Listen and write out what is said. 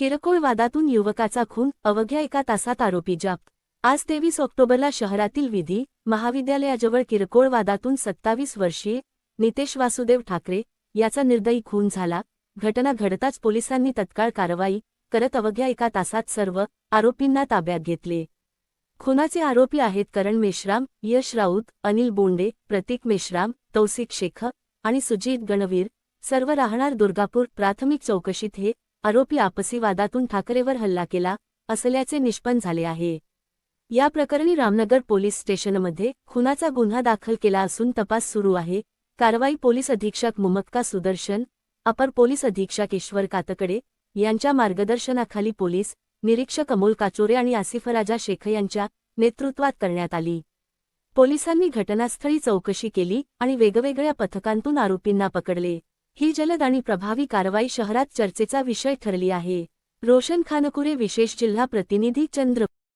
किरकोळ वादातून युवकाचा खून अवघ्या एका तासात आरोपी जाप. आज तेवीस ऑक्टोबरला शहरातील विधी महाविद्यालयाजवळ किरकोळ वादातून सत्तावीस वर्षीय नितेश वासुदेव ठाकरे याचा निर्दयी खून झाला. घटना घडताच पोलिसांनी तत्काळ कारवाई करत अवघ्या एका तासात सर्व आरोपींना ताब्यात घेतले. खुनाचे आरोपी आहेत करण मेश्राम यश राऊत अनिल बोंडे प्रतीक मेश्राम तौसिक शेख आणि सुजित गणवीर. सर्व राहणार दुर्गापूर प्राथमिक चौकशीत हे आरोपी आपसी वादातून ठाकरेवर हल्ला केला असल्याचे निष्पन्न झाले आहे. या प्रकरणी रामनगर पोलीस स्टेशनमध्ये खुनाचा गुन्हा दाखल केला असून तपास सुरू आहे. कारवाई पोलीस अधीक्षक मुमक्का सुदर्शन अपर पोलीस अधीक्षक ईश्वर कातकडे यांच्या मार्गदर्शनाखाली पोलीस निरीक्षक अमोल काचोरे आणि आसिफराजा शेख यांच्या नेतृत्वात करण्यात आली. पोलिसांनी घटनास्थळी चौकशी केली आणि वेगवेगळ्या पथकांतून आरोपींना पकडले. ही जलद आणि प्रभावी कारवाई शहरात चर्चेचा विषय ठरली आहे. रोशन खानकुरे विशेष जिल्हा प्रतिनिधी चंद्र